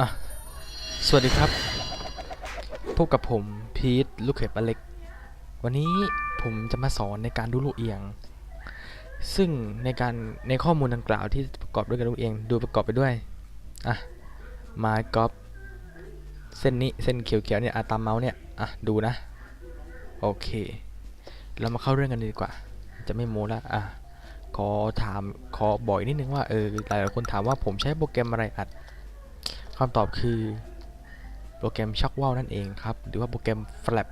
อะ สวัสดีครับ พบกับผมพีทลูกเขยปลาเล็ก วันนี้ผมจะมาสอนในการดูลูกเอียง ซึ่งในการในข้อมูลดังกล่าวที่ประกอบด้วยกันลูกเอียง ดูประกอบไปด้วย อะ ไม้กอล์ฟเส้นนี้เส้นเขียวๆเนี่ยอะตามเมาส์เนี่ย อะ ดูนะ โอเค เรามาเข้าเรื่องกันดีกว่า จะไม่โม้ละอะขอถามขอบ่อยนิดนึงว่าเออหลายๆคนถามว่าผมใช้โปรแกรมอะไรอัด คำตอบคือโปรแกรมชักว่าวนั่นเองครับ หรือว่าโปรแกรม Flap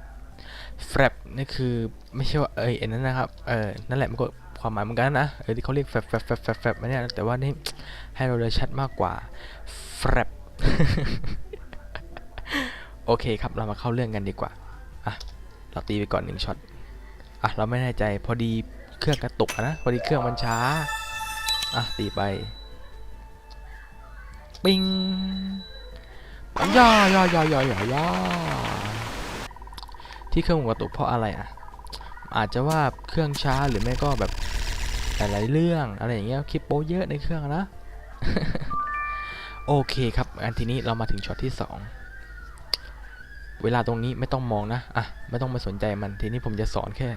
Flap นี่คือไม่ใช่ว่าเอยอันนั้นนะครับ เออ นั่นแหละมันก็ความหมายเหมือนกันนะ เออที่เขาเรียก Flap Flap Flap Flap มาเนี่ยแต่ว่านี่ให้เราเลยชัดมากกว่า Flap โอเคครับเรามาเข้าเรื่องกันดีกว่า อะ เราตีไปก่อนหนึ่งช็อต อะ เราไม่แน่ใจพอดีเครื่องกระตุกนะ พอดีเครื่องมันช้า อะ ตีไป ปิงย่าย่าย่าย่าย่าย่าที่เครื่องกระตุกเพราะอะไรอะ อาจจะว่าเครื่องช้าหรือไม่ก็แบบหลายๆเรื่องอะไรอย่างเงี้ยคลิปโปเยอะในเครื่องนะโอเคครับ อันทีนี้เรามาถึงช็อตที่สองเวลาตรงนี้ไม่ต้องมองนะ อะ ไม่ต้องมาสนใจมัน ทีนี้ผมจะสอนแค่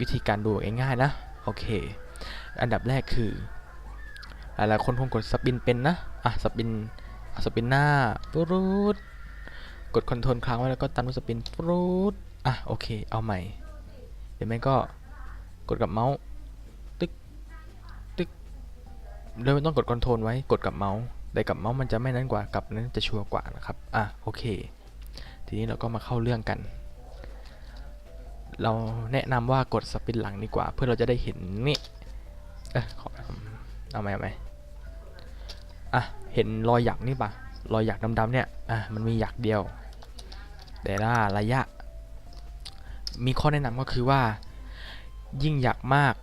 วิธีการดูง่ายๆนะ โอเค อันดับแรกคือ หลายๆคนคงกดสปินเป็นนะ อะสปินสปินหน้าปรูดกดคอนโทรลค้างไว้แล้วก็ตามด้วยสปินปรูดอะโอเค เอาใหม่ เดี๋ยวแม่ก็กดกับเมาส์ตึ๊กตึ๊กโดยไม่ต้องกดคอนโทรลไว้กดกับเมาส์แต่กับเมาส์มันจะไม่นั้นกว่ากับนั้นจะชัวร์กว่านะครับอะโอเค ทีนี้เราก็มาเข้าเรื่องกัน เราแนะนำว่ากดสปินหลังดีกว่า เพื่อเราจะได้เห็นนี่เอ้ยขอเอาไหมเอาไหม่ เห็นรอยหยักนี่ปะรอยหยักดำๆเนี่ย อะมันมีหยักเดียว แต่ละระยะ มีข้อแนะนำก็คือว่า ยิ่งหยักมาก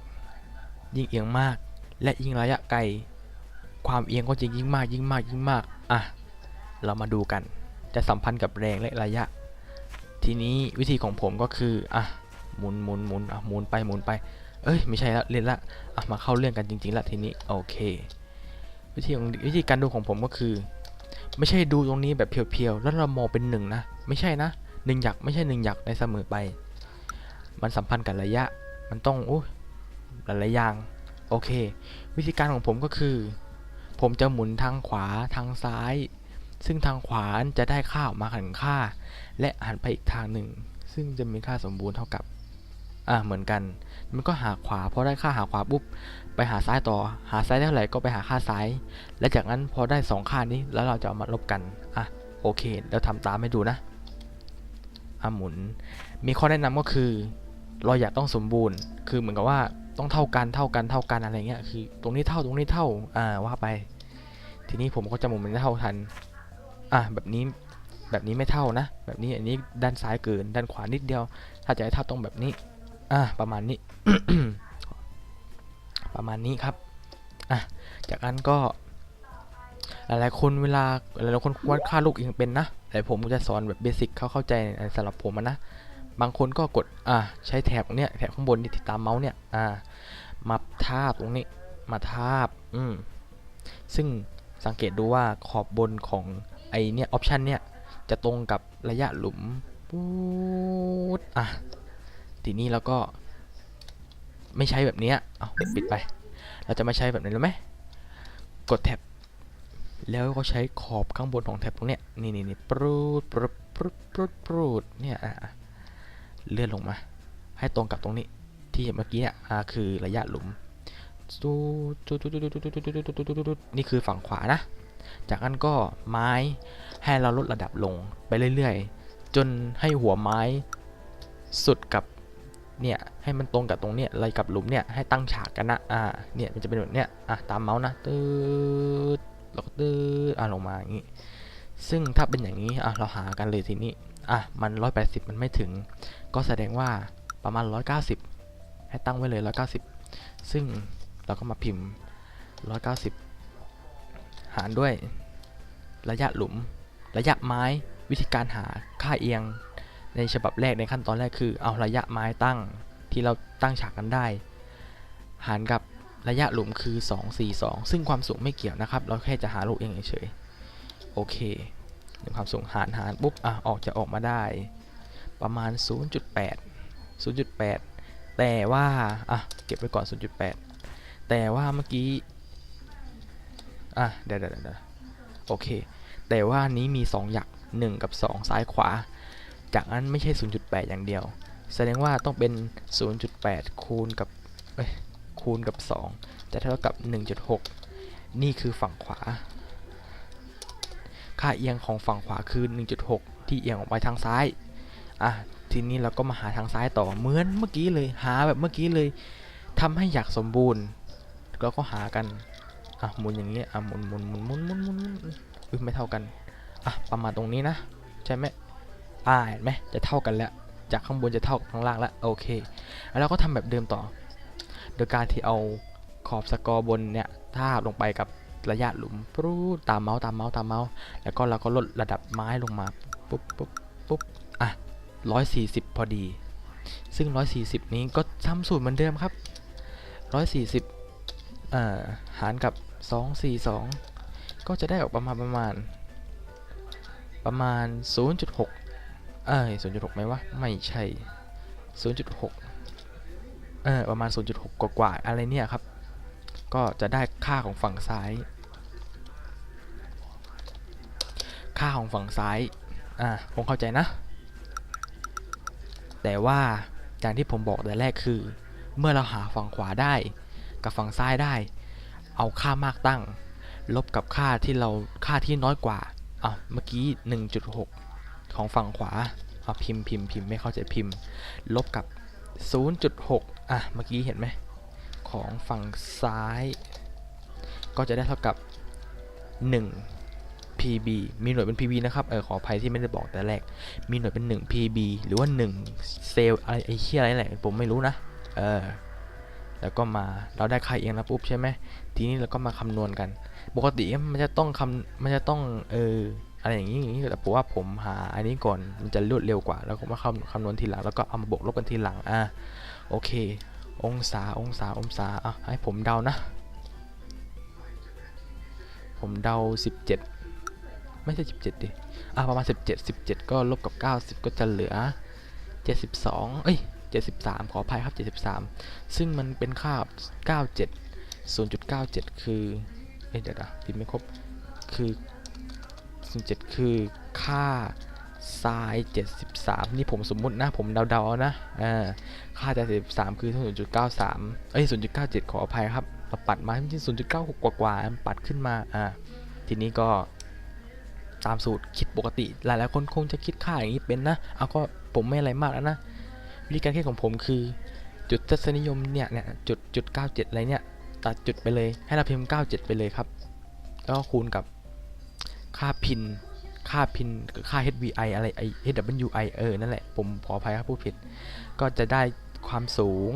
ยิ่งเอียงมาก และยิ่งระยะไกล ความเอียงก็จะยิ่งมากยิ่งมากยิ่งมาก อะ เรามาดูกัน จะสัมพันธ์กับแรงและระยะ ทีนี้วิธีของผมก็คือ อะ หมุนหมุนหมุนอะ หมุนไปหมุนไป เอ้ย ไม่ใช่แล้วเล่นละ อะ มาเข้าเรื่องกันจริงๆละทีนี้ โอเค วิธีของวิธีการดูของผมก็คือ ไม่ใช่ดูตรงนี้แบบเพียวๆแล้วเรามองเป็นหนึ่งนะ ไม่ใช่นะหนึ่งหยักไม่ใช่หนึ่งหยักในเสมอไป มันสัมพันธ์กับระยะ มันต้องโอ้ยหลายๆอย่างโอเค วิธีการของผมก็คือ ผมจะหมุนทางขวาทางซ้าย ซึ่งทางขวาจะได้ค่าออกมาหันค่า และหันไปอีกทางหนึ่ง ซึ่งจะมีค่าสมบูรณ์เท่ากับ อ่าเหมือนกัน มันก็หาขวาพอได้ค่าหาขวาปุ๊บไปหาซ้ายต่อ หาซ้ายได้เท่าไหร่ก็ไปหาค่าซ้าย และจากนั้นพอได้ 2 ค่านี้แล้วเราจะเอามาลบกันอะโอเคแล้วทำตามให้ดูนะอะหมุน มีข้อแนะนำก็คือ เราอยากต้องสมบูรณ์ คือเหมือนกับว่าต้องเท่ากันเท่ากันเท่ากันอะไรเงี้ยคือ ตรงนี้เท่าตรงนี้เท่าอ่าว่าไป ทีนี้ผมก็จะหมุนมันเท่าทันอะแบบนี้แบบนี้ไม่เท่านะ แบบนี้อันนี้ด้านซ้ายเกิน ด้านขวานิดเดียว ถ้าจะให้เท่าต้องแบบนี้ อะประมาณนี้ ประมาณนี้ครับอะจากนั้นก็ หลายๆคนเวลาหลายๆคนวัดค่าลูกเองเป็นนะแต่ผมจะสอนแบบเบสิกเขาเข้าใจสำหรับผมนะบางคนก็กดอ่าใช้แถบเนี้ยแถบข้างบนนี่ที่ตามเมาส์เนี่ยอ่ามาทาบตรงนี้มาทาบอืมซึ่งสังเกตดูว่าขอบบนของไอเนี่ยออปชันเนี่ยจะตรงกับระยะหลุมปูดอะ ทีนี้เราก็ไม่ใช้แบบนี้เอาปิดไป เราจะมาใช้แบบนี้แล้วไหมกดแท็บแล้วก็ใช้ขอบข้างบนของแท็บตรงเนี้ยนี่นี่นี่ปรูดปรูดปรูดปรูดเนี่ยอะเลื่อนลงมา ให้ตรงกับตรงนี้ที่เมื่อกี้เนี่ยคือระยะหลุมนี่คือฝั่งขวานะ จากนั้นก็ไม้ให้เราลดระดับลงไปเรื่อยๆ จนให้หัวไม้สุดกับ เนี่ยให้มันตรงกับตรงเนี้ยอะไรกับหลุมเนี่ยให้ตั้งฉากกันนะอ่าเนี่ยมันจะเป็นแบบเนี้ยอะตามเมาส์นะตืดแล้วก็ตืดอะลงมาอย่างนี้ซึ่งถ้าเป็นอย่างนี้อะเราหากันเลยทีนี้อะมัน 180 มันไม่ถึง ก็แสดงว่าประมาณ 190 ให้ตั้งไว้เลย 190 ซึ่งเราก็มาพิมพ์ 190 หารด้วยระยะหลุม ระยะไม้วิธีการหาค่าเอียง ในฉบับแรกในขั้นตอนแรกคือ เอาระยะไม้ตั้งที่เราตั้งฉากกันได้ หารกับระยะหลุมคือ 242 ซึ่งความสูงไม่เกี่ยวนะครับ เราแค่จะหาลูกเองเฉยโอเคหนึ่งความสูงหารหารปุ๊บอะออกจะออกมาได้ ประมาณ 0.8 0.8 แต่ว่าอะเก็บไว้ก่อน 0.8 แต่ว่าเมื่อกี้อะเดี๋ยวเดี๋ยวเดี๋ยวโอเค แต่ว่านี้มี 2 หยัก 1 กับ 2 ซ้ายขวา จากนั้นไม่ใช่ 0.8 อย่างเดียว แสดงว่าต้องเป็น 0.8 คูณกับเอ้ยคูณกับ 2 จะเท่ากับ 1.6 นี่คือฝั่งขวา ค่าเอียงของฝั่งขวาคือ 1.6 ที่เอียงออกไปทางซ้าย อะ ทีนี้เราก็มาหาทางซ้ายต่อ เหมือนเมื่อกี้เลย หาแบบเมื่อกี้เลยทำให้อยากสมบูรณ์ เราก็หากัน อะ หมุนอย่างนี้ อะ หมุนหมุนหมุนหมุนหมุนหมุนหมุนอุ๊ยไม่เท่ากัน อะ ประมาณตรงนี้นะ ใช่ไหม อ่าเห็นไหมจะเท่ากันแล้ว จากข้างบนจะเท่ากับข้างล่างแล้วโอเค แล้วเราก็ทำแบบเดิมต่อ โดยการที่เอาขอบสกอร์บนเนี่ยทาบลงไปกับระยะหลุมปรูดตามเมาส์ตามเมาส์ตามเมาส์แล้วก็เราก็ลดระดับไม้ลงมาปุ๊บปุ๊บปุ๊บอะร้อยสี่สิบพอดี ซึ่งร้อยสี่สิบนี้ก็ทำสูตรเหมือนเดิมครับร้อยสี่สิบอ่าหารกับสองสี่สองก็จะได้ออกประมาณประมาณประมาณ 0.6 เอ้ย0.6ไหมวะ ไม่ใช่0.6เออประมาณ 0.6 กว่าๆอะไรเนี่ยครับ ก็จะได้ค่าของฝั่งซ้าย ค่าของฝั่งซ้าย อ่าคงเข้าใจนะ แต่ว่าอย่างที่ผมบอกแต่แรกคือ เมื่อเราหาฝั่งขวาได้กับฝั่งซ้ายได้ เอาค่ามากตั้ง ลบกับค่าที่เราค่าที่น้อยกว่า อะเมื่อกี้ 1.6 ของฝั่งขวาเอะพิมพ์พิมพ์พิมพ์ไม่เข้าใจพิมพ์ ลบกับ 0.6 อะ เมื่อกี้เห็นไหม ของฝั่งซ้าย ก็จะได้เท่ากับ 1 PB มีหน่วยเป็น PB นะครับ เออ ขออภัยที่ไม่ได้บอกแต่แรก มีหน่วยเป็น 1 PB หรือว่า 1 เซลล์อะไรไอ้เชี่ยอะไรแหละ ผมไม่รู้นะ เออ แล้วก็มา เราได้ค่าเองแล้วปุ๊บใช่ไหม ทีนี้เราก็มาคำนวณกัน ปกติมันจะต้องคำมันจะต้อง เออ อะไรอย่างนี้อย่างนี้แต่ผมว่าผมหาอันนี้ก่อนมันจะรวดเร็วกว่า แล้วก็มาคำคำนวณทีหลังแล้วก็เอามาบวกลบกันทีหลังอะโอเค องศาองศาองศาอะให้ผมเดานะ ผมเดา 17 ไม่ใช่ 17ดิอะประมาณ 17 17 ก็ลบกับ 90 ก็จะเหลือ 72 เอ้ย 73 ขออภัยครับ 73 ซึ่งมันเป็นค่า 97 0.97 คือเอ้ยเดี๋ยวนะพิมพ์ไม่ครบ คือ 7 คือค่าซ้าย 73 นี่ผมสมมุตินะ ผมเดาๆเอานะอ่าค่าจาก73 คือ 0.93 เอ้ย 0.97 ขออภัยครับเราปัดมาที่0.96 กว่าๆมันปัดขึ้นมาอ่าทีนี้ก็ตามสูตรคิดปกติ หลายๆคนคงจะคิดค่าอย่างนี้เป็นนะ เอาก็ผมไม่อะไรมากแล้วนะ วิธีการคิดของผมคือจุดทัศนิยมเนี่ยเนี่ยจุดจุด97อะไรเนี่ย ตัดจุดไปเลย ให้เราพิมพ์97ไปเลยครับ แล้วก็คูณกับ ค่าพิน ค่าพิน ค่า HVI อะไรไอ HWI เออ นั่นแหละ ผมขออภัยครับพูดผิด ก็จะได้ความสูง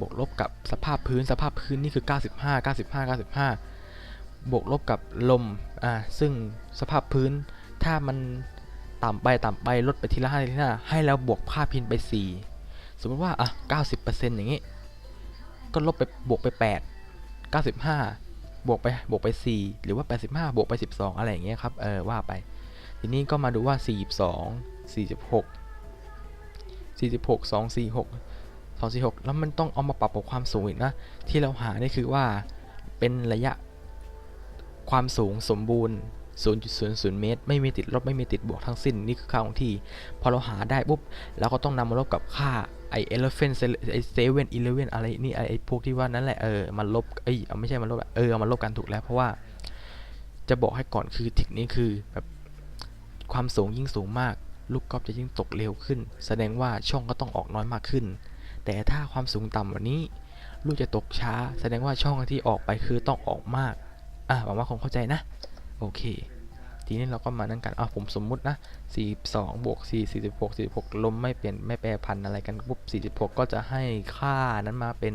บวกลบกับสภาพพื้น สภาพพื้นนี่คือ 95 95 95 บวกลบกับลม อ่า ซึ่งสภาพพื้น ถ้ามันต่ำไปต่ำไป ลดไปทีละ5ทีละ5ให้แล้วบวกค่าพินไป 4 สมมติว่า อะ 90%อย่างงี้ ก็ลบไปบวกไป 8 95 บวกไปบวกไป 4 หรือว่า 85 บวกไป 12 อะไรอย่างเงี้ยครับ เออว่าไป ทีนี้ก็มาดูว่า 42 46 46 246 246 แล้วมันต้องเอามาปรับกับความสูงอีกนะ ที่เราหานี่คือว่าเป็นระยะความสูงสมบูรณ์ 0.00 เมตร ไม่มีติดลบไม่มีติดบวกทั้งสิ้น นี่คือค่าของที่ พอเราหาได้ปุ๊บเราก็ต้องนำมาลบกับค่า ไอเอเลฟเฟนไอเซเว่นอีเลเว่นอะไรนี่ไอพวกที่ว่านั่นแหละเออมันลบเอ้ยเอาไม่ใช่มันลบเออเอามาลบกันถูกแล้วเพราะว่า จะบอกให้ก่อนคือเทคนิคคือแบบความสูงยิ่งสูงมาก ลูกกอล์ฟจะยิ่งตกเร็วขึ้น แสดงว่าช่องก็ต้องออกน้อยมากขึ้น แต่ถ้าความสูงต่ำกว่านี้ ลูกจะตกช้า แสดงว่าช่องที่ออกไปคือต้องออกมากอะหวังว่าคงเข้าใจนะ โอเค ทีนี้เราก็มานั่งกันอะผมสมมุตินะ 42 บวก 4 46 46 ลมไม่เปลี่ยนไม่แปรพันอะไรกันปุ๊บ 46 ก็จะให้ค่านั้นมาเป็น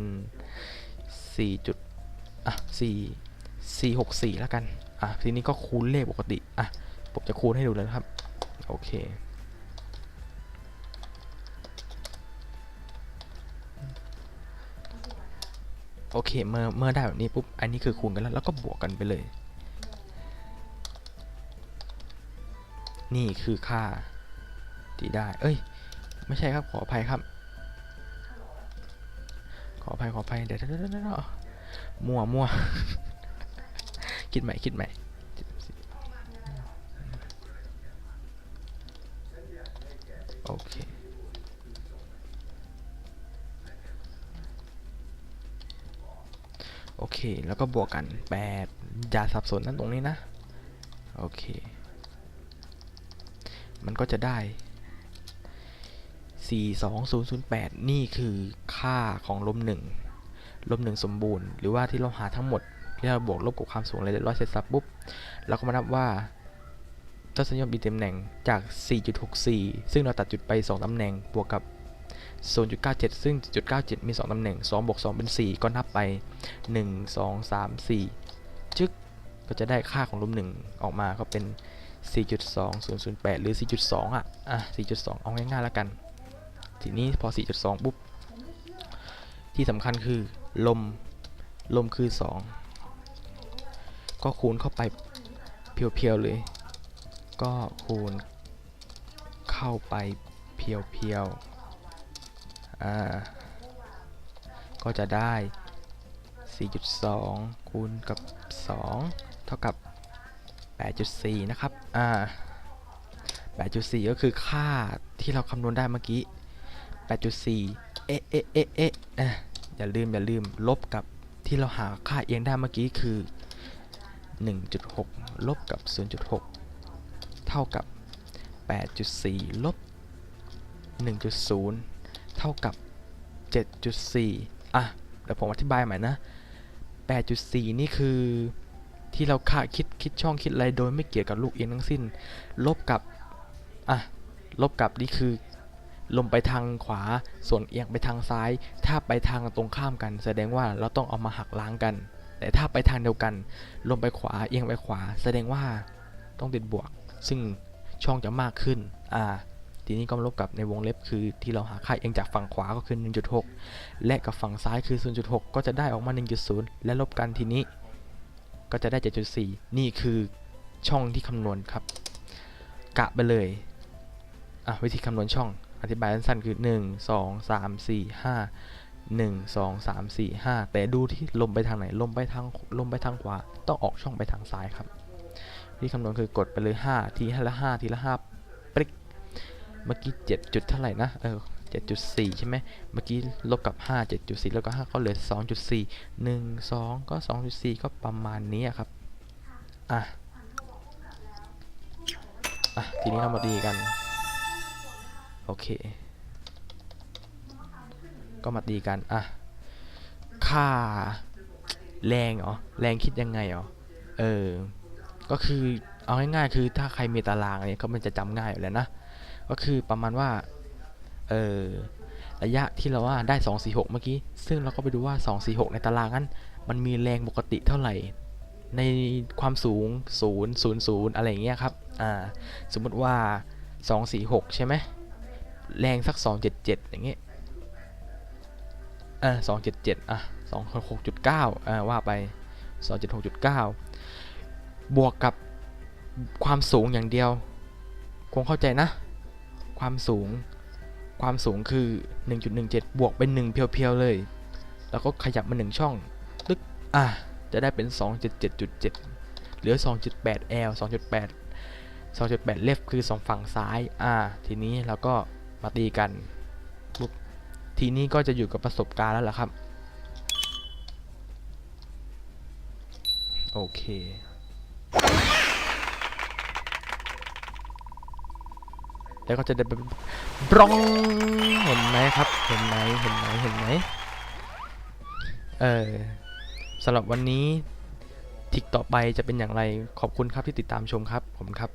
4จุดอะ4 4 6 4 แล้วกัน อะทีนี้ก็คูณเลขปกติ อะ ผมจะคูณให้ดูเลยนะครับ โอเคโอเค เมื่อ เมื่อได้แบบนี้ปุ๊บ อันนี้คือคูณกันแล้ว แล้วก็บวกกันไปเลย นี่คือค่าที่ได้ เอ้ย ไม่ใช่ครับขออภัยครับ ขออภัยขออภัยเดี๋ยวเดี๋ยวเดี๋ยวเดี๋ยวมั่วมั่วคิดใหม่คิดใหม่โอเคโอเค แล้วก็บวกกัน 8 อย่าสับสนนั่นตรงนี้นะ โอเค มันก็จะได้ 42008 นี่คือค่าของลมหนึ่งลมหนึ่งสมบูรณ์ หรือว่าที่เราหาทั้งหมดที่เราบวกลบกับความสูงเรียบร้อยเสร็จสับปุ๊บเราก็มานับว่าทศนิยมมีตำแหน่งจาก 4.64 ซึ่งเราตัดจุดไป 2 ตำแหน่ง บวกกับ 0.97 ซึ่งจุด97 มี 2 ตำแหน่ง 2 บวก 2 เป็น 4 ก็นับไป 1 2 3 4 จึ๊ก ก็จะได้ค่าของลมหนึ่งออกมาก็เป็น 4.2008 หรือ 4.2 อะ อะ 4.2 เอาง่ายๆแล้วกัน ทีนี้พอ 4.2 ปุ๊บ ที่สำคัญคือ ลม ลมคือ 2 ก็คูณเข้าไปเพียวๆเลย ก็คูณเข้าไปเพียวๆ อ่า ก็จะได้ 4.2 คูณกับ 2 เท่ากับ 8.4 นะครับ อ่า 8.4 ก็คือค่าที่เราคำนวณได้เมื่อกี้ 8.4 เอ๊ะเอ๊ะเอ๊ะเอ๊ะอะอย่าลืมอย่าลืมลบกับที่เราหาค่าเอียงได้เมื่อกี้คือ 1.6 ลบกับ 0.6 เท่ากับ 8.4 ลบ 1.0 เท่ากับ 7.4 อะ เดี๋ยวผมอธิบายใหม่นะ 8.4 นี่คือ ที่เราค่าคิดคิดช่องคิดอะไรโดยไม่เกี่ยวกับลูกเอียงทั้งสิ้น ลบกับอะลบกับนี่คือ ลมไปทางขวาส่วนเอียงไปทางซ้าย ถ้าไปทางตรงข้ามกัน แสดงว่าเราต้องเอามาหักล้างกัน แต่ถ้าไปทางเดียวกัน ลมไปขวาเอียงไปขวา แสดงว่าต้องติดบวก ซึ่งช่องจะมากขึ้นอ่าทีนี้ก็ลบกับในวงเล็บคือที่เราหาค่าเอียงจากฝั่งขวาก็คือ 1.6 และกับฝั่งซ้ายคือ 0.6 ก็จะได้ออกมา 1.0 และลบกันทีนี้ ก็จะได้ 7.4 นี่คือช่องที่คำนวณครับ กะไปเลย อะ วิธีคำนวณช่อง อธิบายสั้นๆคือ 1 2 3 4 5 1 2 3 4 5 แต่ดูที่ลมไปทางไหน ลมไปทางลมไปทางขวา ต้องออกช่องไปทางซ้ายครับวิธีคำนวณคือกดไปเลย 5 ทีละ5ทีละ5ปริก เมื่อกี้ 7 จุดเท่าไหร่นะ เออ 7.4 ใช่ไหมเมื่อกี้ลบกับ 5 7.4 แล้วก็ 5 ก็เหลือ 2.4 1 2 ก็ 2.4 ก็ประมาณนี้อะครับ อะ อะ ทีนี้เรามาดีกัน โอเค ก็มาตีกัน อะ ค่า แรงเหรอ แรงคิดยังไงเหรอ เออ ก็คือ เอาง่ายๆ คือถ้าใครมีตารางเนี่ยก็มันจะจำง่ายอยู่แล้วนะ ก็คือประมาณว่า เออระยะที่เราว่าได้ 246 เมื่อกี้ ซึ่งเราก็ไปดูว่า 246 ในตารางนั้น มันมีแรงปกติเท่าไหร่ ในความสูง 0 0 0 อะไรอย่างเงี้ยครับ อ่า สมมุติว่า 246 ใช่ไหม แรงสัก 277 อย่างเงี้ยอ่า277 อะ 266.9 อ่า ว่าไป 276.9 บวกกับความสูงอย่างเดียว คงเข้าใจนะ ความสูง ความสูงคือ 1.17 บวกเป็น 1 เพียวๆเลย แล้วก็ขยับมา 1 ช่องตึกอะ จะได้เป็น 277.7เหลือ 2.8 L 2.8 2.8เลฟคือ 2 ฝั่งซ้าย อ่า ทีนี้เราก็มาตีกันปุ๊บทีนี้ก็จะอยู่กับประสบการณ์แล้วล่ะครับ โอเค แล้วก็จะได้เป็นบรองเห็นไหมครับ เห็นไหมเห็นไหมเห็นไหมเออสำหรับวันนี้ทิกต่อไปจะเป็นอย่างไรขอบคุณครับที่ติดตามชมครับผมครับ